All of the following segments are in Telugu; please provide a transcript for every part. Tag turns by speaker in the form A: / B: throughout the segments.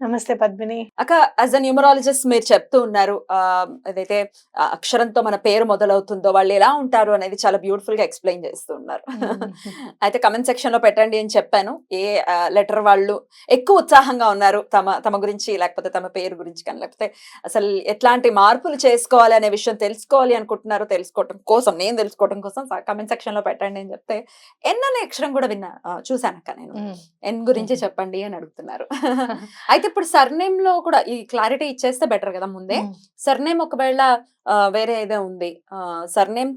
A: నమస్తే పద్మిని.
B: అక్క యాజ్ అ న్యూమరాలజిస్ట్ మీరు చెప్తూ ఉన్నారు ఏదైతే అక్షరంతో మన పేరు మొదలవుతుందో వాళ్ళు ఎలా ఉంటారు అనేది చాలా బ్యూటిఫుల్గా ఎక్స్ప్లెయిన్ చేస్తూ ఉన్నారు. అయితే కమెంట్ సెక్షన్లో పెట్టండి అని చెప్పాను. ఏ లెటర్ వాళ్ళు ఎక్కువ ఉత్సాహంగా ఉన్నారు తమ తమ గురించి లేకపోతే తమ పేరు గురించి కానీ లేకపోతే అసలు ఎట్లాంటి మార్పులు చేసుకోవాలి అనే విషయం తెలుసుకోవాలి అనుకుంటున్నారో తెలుసుకోవటం కోసం నేను తెలుసుకోవటం కోసం కమెంట్ సెక్షన్లో పెట్టండి అని చెప్తే ఎన్ అనే అక్షరం కూడా విన్నా చూశానక్క నేను. ఎన్ గురించి. చెప్పండి అని అడుగుతున్నారు. అయితే ఇప్పుడు సర్నేమ్లో కూడా ఈ క్లారిటీ ఇచ్చేస్తే బెటర్ కదా ముందే. సర్నేమ్ ఒకవేళ వేరే ఏదో ఉంది. సర్నేమ్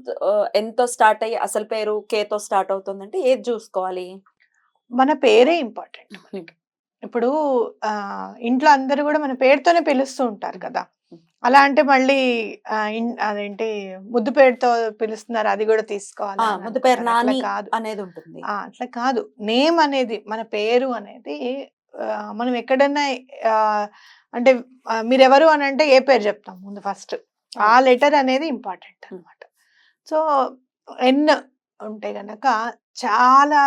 B: ఎంతో స్టార్ట్ అయ్యి అసలు పేరు కేతో స్టార్ట్ అవుతుందంటే ఏది చూసుకోవాలి?
A: మన పేరే ఇంపార్టెంట్ ఇప్పుడు ఆ ఇంట్లో అందరూ కూడా మన పేరుతోనే పిలుస్తూ ఉంటారు కదా. అలా అంటే మళ్ళీ అదేంటి ముద్దు పేరుతో పిలుస్తున్నారు అది కూడా తీసుకోవాలి
B: ముద్దు పేరు
A: కాదు.
B: అనేది ఉంటుంది.
A: అట్లా కాదు. నేమ్ అనేది మన పేరు అనేది మనం ఎక్కడన్నా అంటే మీరెవరు అని అంటే ఏ పేరు చెప్తాం ముందు ఫస్ట్. ఆ లెటర్ అనేది ఇంపార్టెంట్ అన్నమాట. సో ఎన్ ఉంటే గనక చాలా.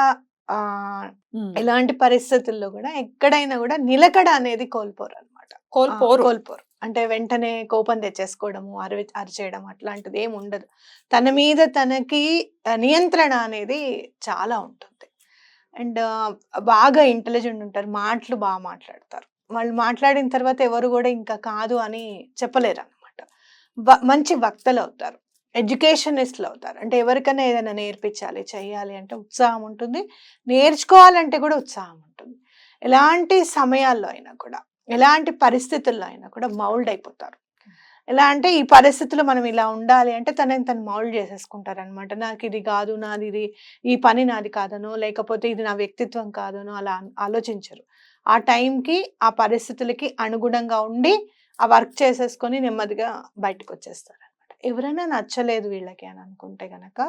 A: ఇలాంటి పరిస్థితుల్లో కూడా ఎక్కడైనా కూడా నిలకడ అనేది కోల్పోరు అనమాట
B: కోల్పోరు.
A: కోల్పోరు. అంటే వెంటనే కోపం తెచ్చేసుకోవడము అరి అరిచేయడం అట్లాంటిది ఏమి ఉండదు తన మీద తనకి నియంత్రణ అనేది చాలా ఉంటుంది. అండ్ బాగా ఇంటెలిజెంట్ ఉంటారు. మాటలు బాగా మాట్లాడతారు. వాళ్ళు మాట్లాడిన తర్వాత ఎవరు కూడా ఇంకా కాదు అని చెప్పలేరు అనమాట మంచి వక్తలు అవుతారు. ఎడ్యుకేషనిస్ట్లు అవుతారు. అంటే ఎవరికైనా ఏదైనా నేర్పించాలి చేయాలి అంటే ఉత్సాహం ఉంటుంది. నేర్చుకోవాలంటే కూడా ఉత్సాహం ఉంటుంది. ఎలాంటి సమయాల్లో అయినా కూడా ఎలాంటి పరిస్థితుల్లో అయినా కూడా మౌల్డ్ అయిపోతారు. ఎలా అంటే ఈ పరిస్థితుల్లో మనం ఇలా ఉండాలి అంటే తనని తను మౌల్డ్ చేసేసుకుంటారు అనమాట నాకు ఇది కాదు నాది ఇది ఈ పని నాది కాదనో లేకపోతే ఇది నా వ్యక్తిత్వం కాదనో అలా ఆలోచించరు. ఆ టైంకి ఆ పరిస్థితులకి అనుగుణంగా ఉండి ఆ వర్క్ చేసేసుకొని నెమ్మదిగా బయటకు వచ్చేస్తారు అనమాట ఎవరైనా నచ్చలేదు వీళ్ళకి అని అనుకుంటే గనక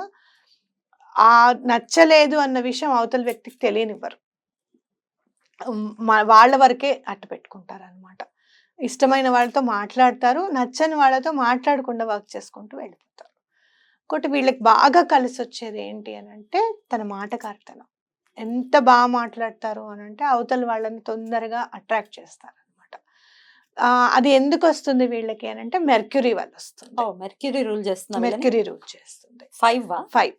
A: ఆ నచ్చలేదు అన్న విషయం అవతల వ్యక్తికి తెలియనివ్వరు. వాళ్ళ వరకే అట్టు పెట్టుకుంటారు అనమాట ఇష్టమైన వాళ్ళతో మాట్లాడతారు నచ్చని వాళ్ళతో మాట్లాడకుండా వర్క్ చేసుకుంటూ వెళ్ళిపోతారు. ఇంకోటి వీళ్ళకి బాగా కలిసి వచ్చేది ఏంటి అని అంటే తన మాటకారితనం ఎంత బాగా మాట్లాడతారు అని అంటే అవతల వాళ్ళని తొందరగా అట్రాక్ట్ చేస్తారు అనమాట అది ఎందుకు వస్తుంది వీళ్ళకి అని అంటే మెర్క్యూరీ వల్ల వస్తుంది.
B: ఓ మెర్క్యూరీ రూల్ చేస్తున్నారు
A: మెర్క్యూరీ రూల్ చేస్తుంది.
B: ఫైవ్.
A: ఫైవ్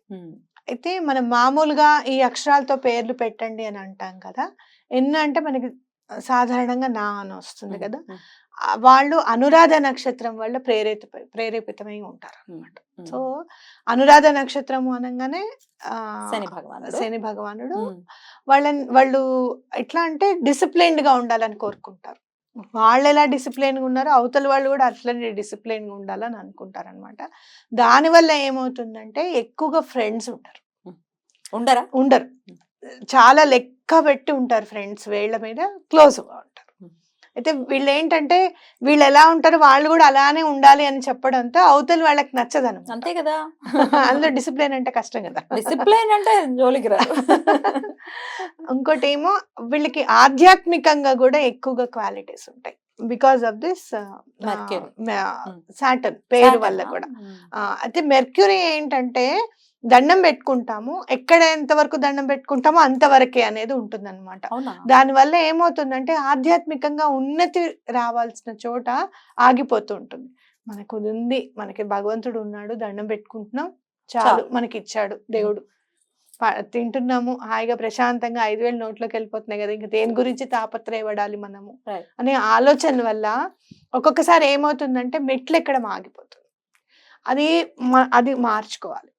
A: అయితే మనం మామూలుగా ఈ అక్షరాలతో పేర్లు పెట్టండి అని అంటాం కదా ఎన్న అంటే మనకి సాధారణంగా నా అని వస్తుంది కదా. వాళ్ళు అనురాధ నక్షత్రం వల్ల ప్రేరేత ప్రేరేపితమై ఉంటారు అనమాట సో అనురాధ నక్షత్రము అనగానే
B: శని భగవానుడు.
A: శని భగవానుడు. వాళ్ళని వాళ్ళు ఎట్లా అంటే డిసిప్లైన్డ్గా ఉండాలని కోరుకుంటారు. వాళ్ళు ఎలా డిసిప్లైన్గా ఉన్నారో అవతల వాళ్ళు కూడా అట్లనే డిసిప్లైన్గా ఉండాలని అనుకుంటారు అనమాట దానివల్ల ఏమవుతుందంటే ఎక్కువగా ఫ్రెండ్స్ ఉంటారు.
B: ఉండరా?
A: ఉండరు. చాలా లెక్క పెట్టి ఉంటారు ఫ్రెండ్స్ వీళ్ళ మీద క్లోజ్గా ఉంటారు. అయితే వీళ్ళు ఏంటంటే వీళ్ళు ఎలా ఉంటారో వాళ్ళు కూడా అలానే ఉండాలి అని చెప్పడంతో అవతల వాళ్ళకి నచ్చదు
B: అంతే కదా.
A: అందులో డిసిప్లిన్ అంటే కష్టం కదా.
B: డిసిప్లైన్ అంటే జోలికి రాదు
A: ఇంకోటి ఏమో వీళ్ళకి ఆధ్యాత్మికంగా కూడా ఎక్కువగా క్వాలిటీస్ ఉంటాయి. Because of this. సాటర్న్ పేరు వల్ల? కూడా. అయితే మెర్క్యూరీ ఏంటంటే దండం పెట్టుకుంటాము. ఎక్కడ ఎంతవరకు దండం పెట్టుకుంటామో అంతవరకే అనేది ఉంటుంది అనమాట దానివల్ల ఏమవుతుందంటే ఆధ్యాత్మికంగా ఉన్నతి రావాల్సిన చోట ఆగిపోతూ ఉంటుంది. మనకు ఉంది మనకి భగవంతుడు ఉన్నాడు దండం పెట్టుకుంటున్నాం చాలు. మనకి ఇచ్చాడు దేవుడు. తింటున్నాము హాయిగా ప్రశాంతంగా ఐదు వేలు నోట్లోకి వెళ్ళిపోతున్నాయి కదా ఇంకా దేని గురించి తాపత్రయపడాలి మనము. అనే ఆలోచన వల్ల ఒక్కొక్కసారి ఏమవుతుందంటే మెట్లు ఎక్కడం ఆగిపోతుంది. అది అది మార్చుకోవాలి.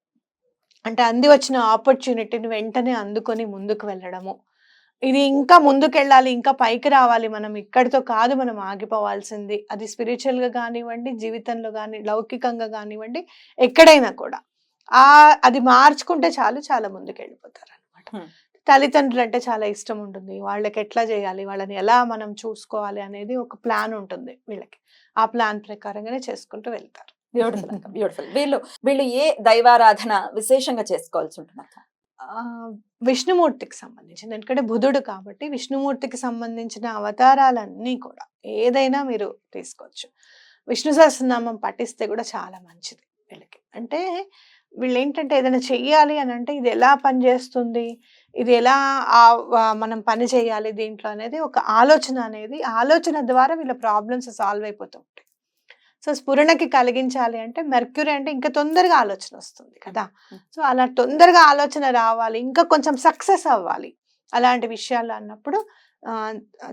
A: అంటే అంది వచ్చిన ఆపర్చునిటీని వెంటనే అందుకొని ముందుకు వెళ్ళడము. ఇది ఇంకా ముందుకు వెళ్ళాలి ఇంకా పైకి రావాలి మనం ఇక్కడితో కాదు మనం ఆగిపోవాల్సింది. అది స్పిరిచువల్గా కానివ్వండి జీవితంలో కానీ లౌకికంగా కానివ్వండి ఎక్కడైనా కూడా. ఆ అది మార్చుకుంటే చాలు చాలా ముందుకు వెళ్ళిపోతారు అనమాట. తల్లిదండ్రులు అంటే చాలా ఇష్టం ఉంటుంది. వాళ్ళకి ఎట్లా చేయాలి వాళ్ళని ఎలా మనం చూసుకోవాలి అనేది ఒక ప్లాన్ ఉంటుంది వీళ్ళకి. ఆ ప్లాన్ ప్రకారంగానే చేసుకుంటూ వెళ్తారు.
B: బ్యూటిఫుల్ అక్క. బ్యూటిఫుల్ వీళ్ళు వీళ్ళు ఏ దైవారాధన విశేషంగా చేసుకోవాల్సి ఉంటుంది అక్క
A: విష్ణుమూర్తికి సంబంధించింది. ఎందుకంటే బుధుడు కాబట్టి విష్ణుమూర్తికి సంబంధించిన అవతారాలన్నీ కూడా ఏదైనా మీరు తీసుకోవచ్చు. విష్ణు సహస్రనామం పఠిస్తే కూడా చాలా మంచిది వీళ్ళకి. అంటే వీళ్ళు ఏంటంటే ఏదైనా చెయ్యాలి అని అంటే ఇది ఎలా పని చేస్తుంది? ఇది ఎలా మనం పని చేయాలి దీంట్లో అనేది ఒక ఆలోచన అనేది ఆలోచన ద్వారా వీళ్ళ ప్రాబ్లమ్స్ సాల్వ్ అయిపోతూ ఉంటాయి. సో స్ఫురణకి కలిగించాలి అంటే మెర్క్యూరీ అంటే ఇంకా తొందరగా ఆలోచన వస్తుంది కదా. సో అలా తొందరగా ఆలోచన రావాలి ఇంకా కొంచెం సక్సెస్ అవ్వాలి. అలాంటి విషయాలు అన్నప్పుడు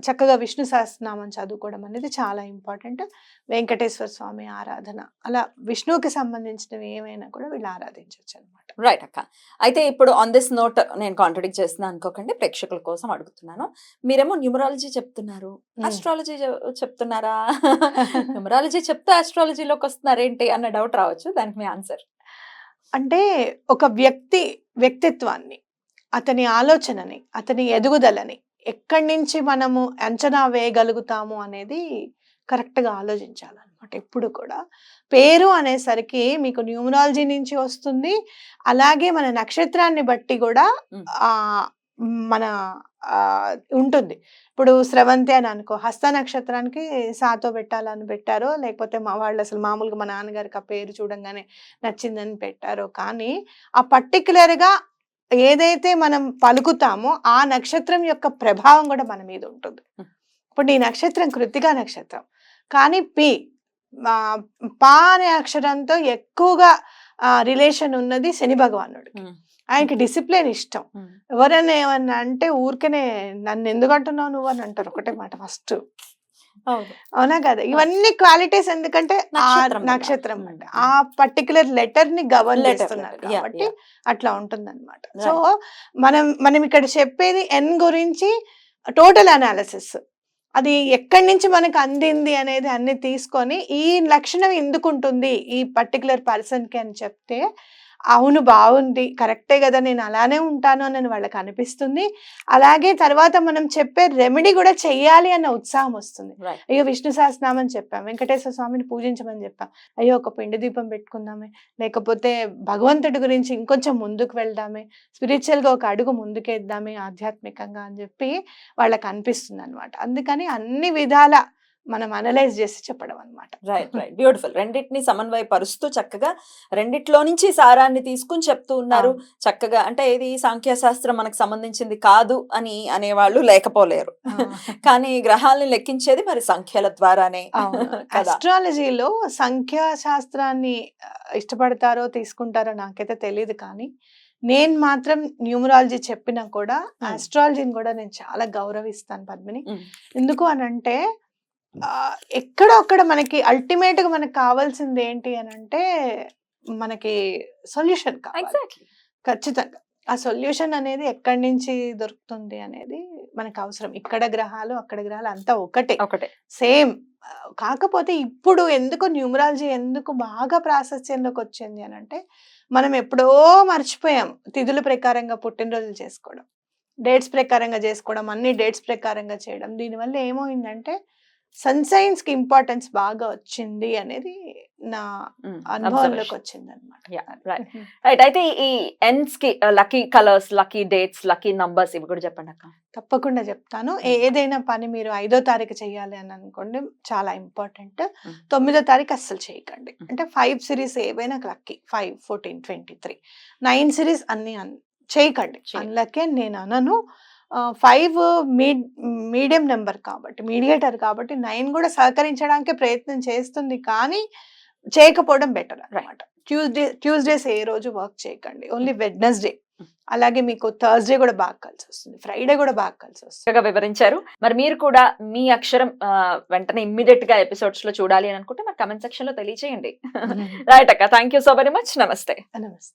A: చక్కగా విష్ణు సహస్రనామం చదువుకోవడం అనేది చాలా ఇంపార్టెంట్. వెంకటేశ్వర స్వామి ఆరాధన అలా విష్ణువుకి సంబంధించినవి ఏమైనా కూడా వీళ్ళు ఆరాధించవచ్చు అనమాట
B: రైట్ అక్క. అయితే ఇప్పుడు ఆన్ దిస్ నోట్ నేను కాంట్రడిక్ట్ చేస్తున్నా అనుకోకండి ప్రేక్షకుల కోసం అడుగుతున్నాను. మీరేమో న్యూమరాలజీ చెప్తున్నారు. ఆస్ట్రాలజీ చెప్తున్నారా? న్యూమరాలజీ చెప్తే ఆస్ట్రాలజీలోకి వస్తున్నారేంటి అన్న డౌట్ రావచ్చు. దానికి మీ ఆన్సర్
A: అంటే ఒక వ్యక్తి వ్యక్తిత్వాన్ని అతని ఆలోచనని అతని ఎదుగుదలని ఎక్కడి నుంచి మనము అంచనా వేయగలుగుతాము అనేది కరెక్ట్గా ఆలోచించాలన్నమాట ఎప్పుడు కూడా. పేరు అనేసరికి మీకు న్యూమరాలజీ నుంచి వస్తుంది. అలాగే మన నక్షత్రాన్ని బట్టి కూడా. ఆ మన ఉంటుంది. ఇప్పుడు స్రవంతి అని అనుకో హస్త నక్షత్రానికి సాతో పెట్టాలని పెట్టారో లేకపోతే మా వాళ్ళు అసలు మామూలుగా మా నాన్నగారికి ఆ పేరు చూడంగానే నచ్చిందని పెట్టారో కానీ ఆ particular గా ఏదైతే మనం పలుకుతామో ఆ నక్షత్రం యొక్క ప్రభావం కూడా మన మీద ఉంటుంది. ఇప్పుడు నీ నక్షత్రం కృతికా నక్షత్రం. కానీ పి పా అనే అక్షరంతో ఎక్కువగా రిలేషన్ ఉన్నది శని భగవానుడికి. ఆయనకి డిసిప్లిన్ ఇష్టం. ఎవరైనా ఏమన్నా అంటే ఊరికనే నన్ను ఎందుకు అంటున్నావు నువ్వు అని అంటారు ఒకటే మాట ఫస్ట్. అవునా. కదా? ఇవన్నీ క్వాలిటీస్ ఎందుకంటే ఆ
B: నక్షత్రం.
A: అంటే. ఆ పర్టికులర్ లెటర్ని గవర్న్ చేస్తున్నారు కాబట్టి. అట్లా ఉంటుంది అనమాట సో మనం మనం ఇక్కడ చెప్పేది ఎన్ గురించి టోటల్ అనాలిసిస్ అది ఎక్కడి నుంచి మనకు అందింది అనేది అన్ని తీసుకొని ఈ లక్షణం ఎందుకు ఉంటుంది ఈ పర్టికులర్ పర్సన్కి అని చెప్తే అవును బాగుంది కరెక్టే కదా నేను అలానే ఉంటాను అని వాళ్ళకి అనిపిస్తుంది. అలాగే తర్వాత మనం చెప్పే రెమెడీ కూడా చెయ్యాలి అన్న ఉత్సాహం వస్తుంది. అయ్యో విష్ణు సహస్రనామం చెప్పాం వెంకటేశ్వర స్వామిని పూజించమని చెప్పాం. అయ్యో ఒక పిండి దీపం పెట్టుకుందామే లేకపోతే భగవంతుడి గురించి ఇంకొంచెం ముందుకు వెళ్దామే స్పిరిచువల్గా ఒక అడుగు ముందుకేద్దామే ఆధ్యాత్మికంగా అని చెప్పి వాళ్ళకి అనిపిస్తుంది అనమాట అందుకని అన్ని విధాల మనం అనలైజ్ చేసి చెప్పడం అనమాట
B: రైట్ రైట్ బ్యూటిఫుల్ రెండింటిని సమన్వయపరుస్తూ చక్కగా రెండిట్లో నుంచి సారాన్ని తీసుకుని చెప్తూ ఉన్నారు. చక్కగా అంటే ఇది సాంఖ్యశాస్త్రం మనకు సంబంధించింది కాదు అని అనేవాళ్ళు లేకపోలేరు. కానీ గ్రహాలను లెక్కించేది మరి సంఖ్యల ద్వారానే
A: సంఖ్యా శాస్త్రాన్ని ఇష్టపడతారో తీసుకుంటారో నాకైతే తెలియదు కానీ నేను మాత్రం న్యూమరాలజీ చెప్పినా కూడా. ఆస్ట్రాలజీని కూడా నేను చాలా గౌరవిస్తాను పద్మిని. ఎందుకు అని అంటే ఆ, ఎక్కడో అక్కడ మనకి అల్టిమేట్గా మనకి కావాల్సింది ఏంటి అని అంటే మనకి సొల్యూషన్ కావాలి. ఖచ్చితంగా. ఆ సొల్యూషన్ అనేది ఎక్కడి నుంచి దొరుకుతుంది అనేది మనకు అవసరం. ఇక్కడ గ్రహాలు అక్కడ గ్రహాలు అంతా ఒకటే.
B: ఒకటే.
A: సేమ్ కాకపోతే ఇప్పుడు ఎందుకు న్యూమరాలజీ ఎందుకు బాగా ప్రాశస్త్యంలోకి వచ్చింది అని అంటే మనం ఎప్పుడో మర్చిపోయాం తిథుల ప్రకారంగా పుట్టినరోజులు చేసుకోవడం డేట్స్ ప్రకారంగా చేసుకోవడం అన్ని డేట్స్ ప్రకారంగా చేయడం. దీనివల్ల ఏమైందంటే సన్ సైన్స్కి ఇంపార్టెన్స్ బాగా వచ్చింది అనేది నా అనుభవంలోకి. వచ్చింది అనమాట.
B: రైట్ అయితే ఈ ఎన్స్కి lucky colours lucky dates lucky numbers ఇవి కూడా చెప్పండి అక్క
A: తప్పకుండా చెప్తాను ఏదైనా పని మీరు ఐదో తారీఖు చేయాలి అని అనుకోండి చాలా ఇంపార్టెంట్. తొమ్మిదో తారీఖు అస్సలు చేయకండి. అంటే ఫైవ్ సిరీస్ ఏవైనా lucky five fourteen twenty three nine series అన్ని అన్- చేయకండి. అందులోకే నేను అనను ఫైవ్ మీడ్ మీడియం నెంబర్ కాబట్టి మీడియేటర్ కాబట్టి నైన్ కూడా సహకరించడానికి ప్రయత్నం చేస్తుంది కానీ చేయకపోవడం బెటర్ అన్నమాట. ట్యూస్డే ట్యూస్డేస్ ఏ రోజు వర్క్ చేయకండి. Only Wednesday. అలాగే మీకు థర్స్డే కూడా బాగా కలిసి వస్తుంది. ఫ్రైడే కూడా బాగా కలిసి వస్తుంది.
B: వివరించారు. మరి మీరు కూడా మీ అక్షరం వెంటనే ఇమ్మీడియట్గా ఎపిసోడ్స్లో చూడాలి అని అనుకుంటే మరి కమెంట్ సెక్షన్లో తెలియచేయండి. రైట్ అక్క. Thank you so very much నమస్తే.
A: నమస్తే.